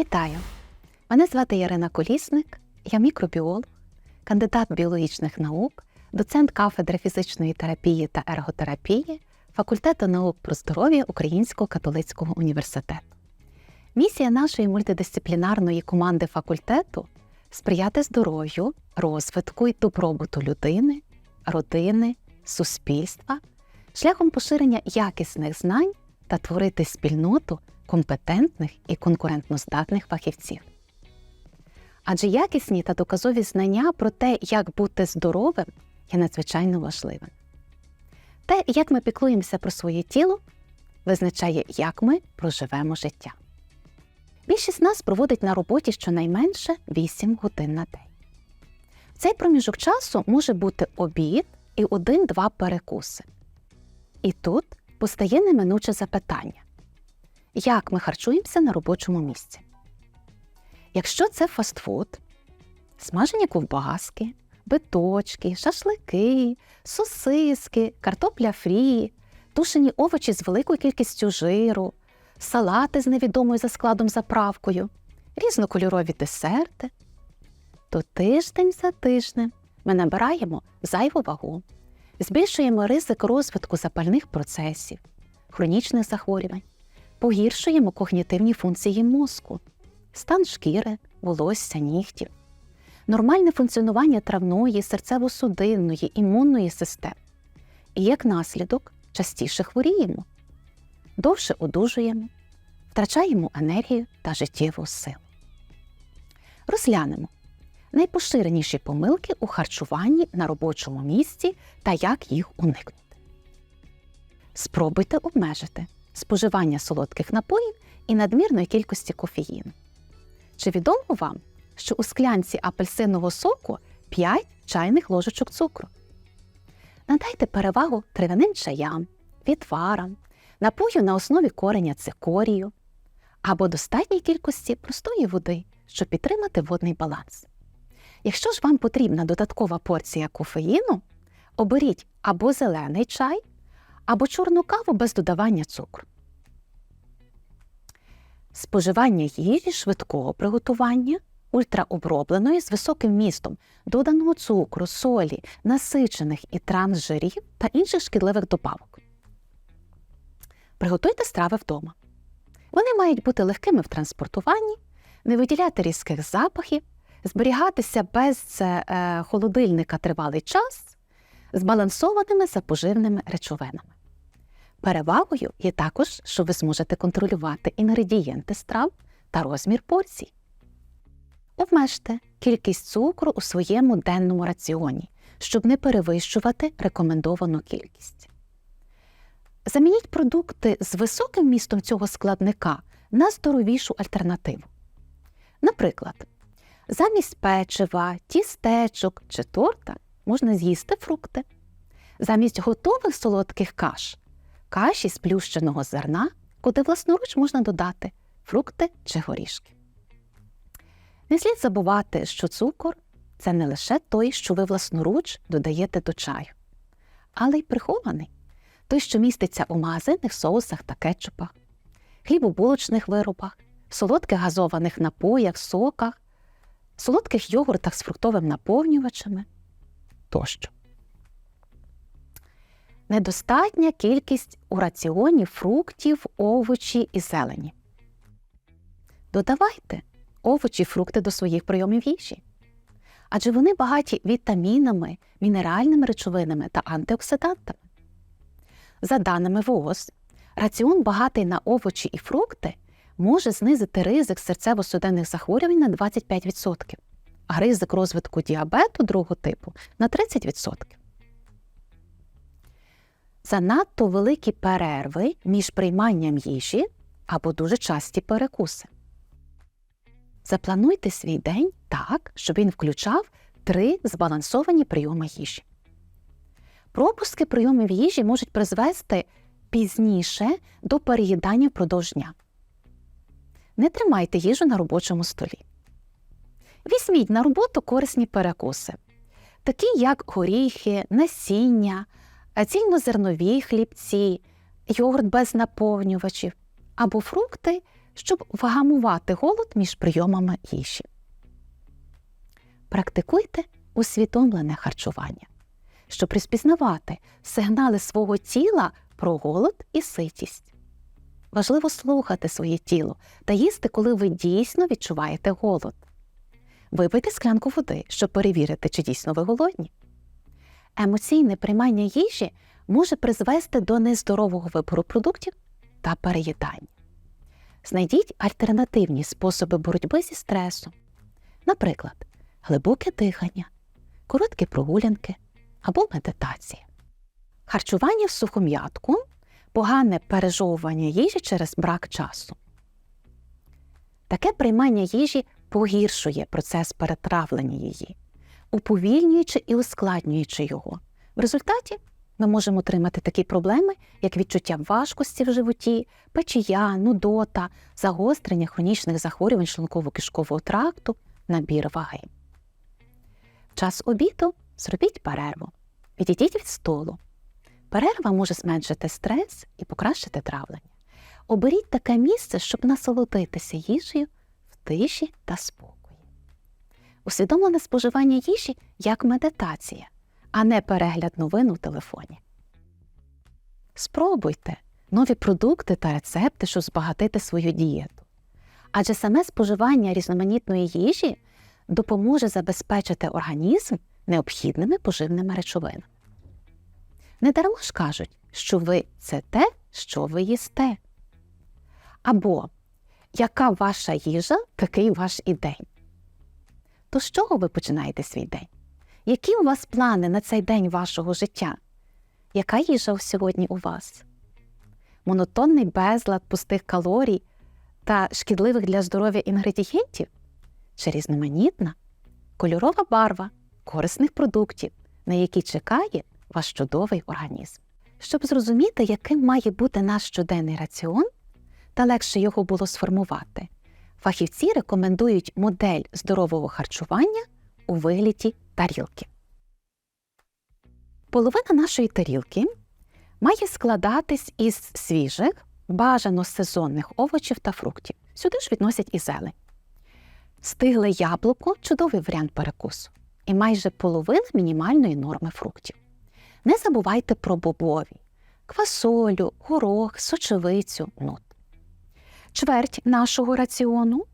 Вітаю! Мене звати Ярина Колісник, я мікробіолог, кандидат біологічних наук, доцент кафедри фізичної терапії та ерготерапії факультету наук про здоров'я Українського католицького університету. Місія нашої мультидисциплінарної команди факультету сприяти здоров'ю, розвитку і добробуту людини, родини, суспільства, шляхом поширення якісних знань та творити спільноту компетентних і конкурентноздатних фахівців. Адже якісні та доказові знання про те, як бути здоровим, є надзвичайно важливим. Те, як ми піклуємося про своє тіло, визначає, як ми проживемо життя. Більшість нас проводить на роботі щонайменше 8 годин на день. В цей проміжок часу може бути обід і один-два перекуси. І тут постає неминуче запитання: як ми харчуємося на робочому місці? Якщо це фастфуд, смажені ковбаски, биточки, шашлики, сосиски, картопля фрі, тушені овочі з великою кількістю жиру, салати з невідомою за складом заправкою, різнокольорові десерти, то тиждень за тижнем ми набираємо зайву вагу, збільшуємо ризик розвитку запальних процесів, хронічних захворювань, погіршуємо когнітивні функції мозку, стан шкіри, волосся, нігтів, нормальне функціонування травної, серцево-судинної, імунної систем. І як наслідок частіше хворіємо, довше одужуємо, втрачаємо енергію та життєву силу. Розглянемо найпоширеніші помилки у харчуванні на робочому місці та як їх уникнути. Спробуйте обмежити споживання солодких напоїв і надмірної кількості кофеїну. Чи відомо вам, що у склянці апельсинового соку 5 чайних ложечок цукру? Надайте перевагу травяним чаям, відварам, напою на основі кореня цикорію або достатній кількості простої води, щоб підтримати водний баланс. Якщо ж вам потрібна додаткова порція кофеїну, оберіть або зелений чай, або чорну каву без додавання цукру. Споживання їжі швидкого приготування, ультраобробленої з високим вмістом доданого цукру, солі, насичених і трансжирів та інших шкідливих добавок. Приготуйте страви вдома. Вони мають бути легкими в транспортуванні, не виділяти різких запахів, зберігатися без е, холодильника тривалий час, збалансованими за поживними речовинами. Перевагою є також, що ви зможете контролювати інгредієнти страв та розмір порцій. Обмежте кількість цукру у своєму денному раціоні, щоб не перевищувати рекомендовану кількість. Замініть продукти з високим містом цього складника на здоровішу альтернативу. Наприклад, замість печива, тістечок чи торта можна з'їсти фрукти. Замість готових солодких каш каші з плющеного зерна, куди власноруч можна додати фрукти чи горішки. Не слід забувати, що цукор це не лише той, що ви власноруч додаєте до чаю, але й прихований той, що міститься у магазинних соусах та кетчупах, хлібобулочних виробах, солодких газованих напоях, соках, солодких йогуртах з фруктовим наповнювачами тощо. Недостатня кількість у раціоні фруктів, овочі і зелені. Додавайте овочі, фрукти до своїх прийомів їжі. Адже вони багаті вітамінами, мінеральними речовинами та антиоксидантами. За даними ВООЗ, раціон багатий на овочі і фрукти може знизити ризик серцево-судинних захворювань на 25%, а ризик розвитку діабету другого типу на 30%. Занадто великі перерви між прийманням їжі або дуже часті перекуси. Заплануйте свій день так, щоб він включав три збалансовані прийоми їжі. Пропуски прийомів їжі можуть призвести пізніше до переїдання впродовж дня. Не тримайте їжу на робочому столі. Візьміть на роботу корисні перекуси, такі як горіхи, насіння, цільнозернові хлібці, йогурт без наповнювачів або фрукти щоб вгамувати голод між прийомами їжі. Практикуйте усвідомлене харчування, щоб розпізнавати сигнали свого тіла про голод і ситість. Важливо слухати своє тіло та їсти, коли ви дійсно відчуваєте голод. Випийте склянку води, щоб перевірити, чи дійсно ви голодні. Емоційне приймання їжі може призвести до нездорового вибору продуктів та переїдання. Знайдіть альтернативні способи боротьби зі стресом, наприклад, глибоке дихання, короткі прогулянки або медитація. Харчування в сухом'ятку погане пережовування їжі через брак часу. Таке приймання їжі погіршує процес перетравлення її, уповільнюючи і ускладнюючи його. В результаті ми можемо отримати такі проблеми, як відчуття важкості в животі, печія, нудота, загострення хронічних захворювань шлунково-кишкового тракту, набір ваги. В час обіду зробіть перерву. Відійдіть від столу. Перерва може зменшити стрес і покращити травлення. Оберіть таке місце, щоб насолодитися їжею тиші та спокої. Усвідомлене споживання їжі як медитація, а не перегляд новин у телефоні. Спробуйте нові продукти та рецепти, щоб збагатити свою дієту. Адже саме споживання різноманітної їжі допоможе забезпечити організм необхідними поживними речовинами. Недарма ж кажуть, що ви це те, що ви їсте. Або яка ваша їжа, такий ваш і день. То з чого ви починаєте свій день? Які у вас плани на цей день вашого життя? Яка їжа сьогодні у вас? Монотонний безлад пустих калорій та шкідливих для здоров'я інгредієнтів? Чи різноманітна, кольорова барва корисних продуктів, на які чекає ваш чудовий організм? Щоб зрозуміти, яким має бути наш щоденний раціон, та легше його було сформувати, фахівці рекомендують модель здорового харчування у вигляді тарілки. Половина нашої тарілки має складатись із свіжих, бажано сезонних овочів та фруктів. Сюди ж відносять і зелень. Стигле яблуко чудовий варіант перекусу, і майже половина мінімальної норми фруктів. Не забувайте про бобові, квасолю, горох, сочевицю, нут. Чверть нашого раціону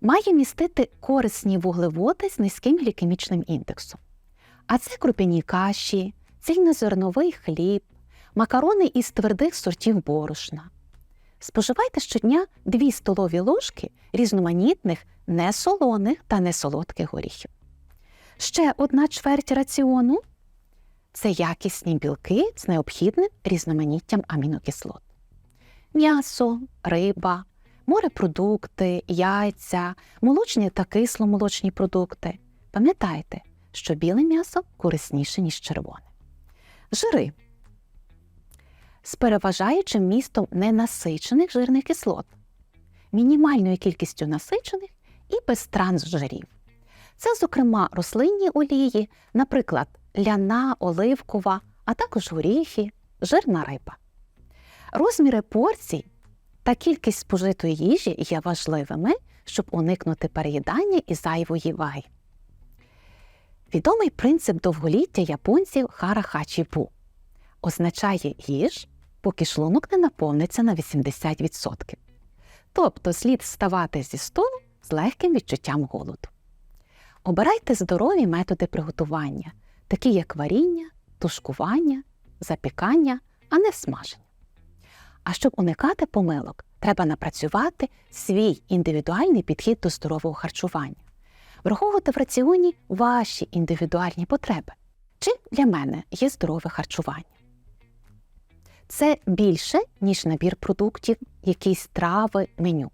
має містити корисні вуглеводи з низьким глікемічним індексом. А це крупяні каші, цільнозерновий хліб, макарони із твердих сортів борошна. Споживайте щодня 2 столові ложки різноманітних несолоних та несолодких горіхів. Ще одна чверть раціону це якісні білки з необхідним різноманіттям амінокислот. М'ясо, риба, морепродукти, яйця, молочні та кисломолочні продукти. Пам'ятайте, що біле м'ясо корисніше, ніж червоне. Жири з переважаючим містом ненасичених жирних кислот, мінімальною кількістю насичених і без трансжирів. Це, зокрема, рослинні олії, наприклад, ляна, оливкова, а також горіхи, жирна риба. Розміри порцій та кількість спожитої їжі є важливими, щоб уникнути переїдання і зайвої ваги. Відомий принцип довголіття японців хара-хачі-бу означає їж, поки шлунок не наповниться на 80%. Тобто слід вставати зі столу з легким відчуттям голоду. Обирайте здорові методи приготування, такі як варіння, тушкування, запікання, а не смаження. А щоб уникати помилок, треба напрацювати свій індивідуальний підхід до здорового харчування, враховувати в раціоні ваші індивідуальні потреби. Чим для мене є здорове харчування? Це більше, ніж набір продуктів, якісь трави, меню.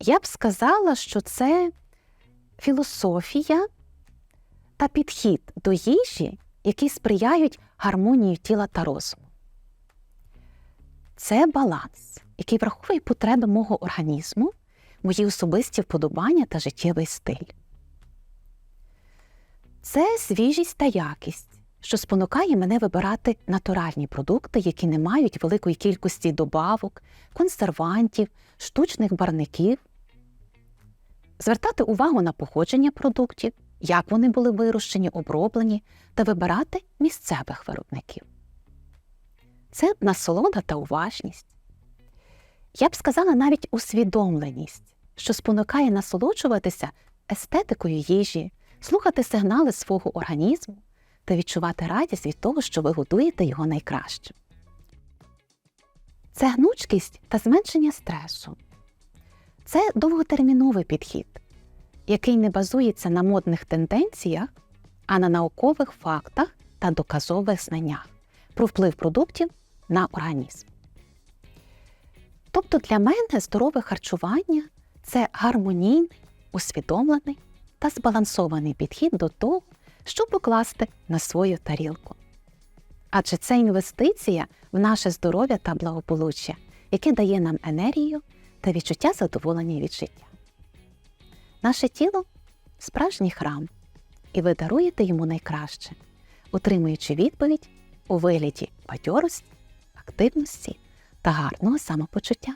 Я б сказала, що це філософія та підхід до їжі, які сприяють гармонії тіла та розуму. Це баланс, який враховує потреби мого організму, мої особисті вподобання та життєвий стиль. Це свіжість та якість, що спонукає мене вибирати натуральні продукти, які не мають великої кількості добавок, консервантів, штучних барників, звертати увагу на походження продуктів, як вони були вирощені, оброблені, та вибирати місцевих виробників. Це насолода та уважність. Я б сказала навіть усвідомленість, що спонукає насолоджуватися естетикою їжі, слухати сигнали свого організму та відчувати радість від того, що ви готуєте його найкраще. Це гнучкість та зменшення стресу. Це довготерміновий підхід, який не базується на модних тенденціях, а на наукових фактах та доказових знаннях про вплив продуктів на організм. Тобто для мене здорове харчування це гармонійний, усвідомлений та збалансований підхід до того, що покласти на свою тарілку. Адже це інвестиція в наше здоров'я та благополуччя, яке дає нам енергію та відчуття задоволення від життя. Наше тіло справжній храм, і ви даруєте йому найкраще, отримуючи відповідь у вигляді бадьорості, активності та гарного самопочуття.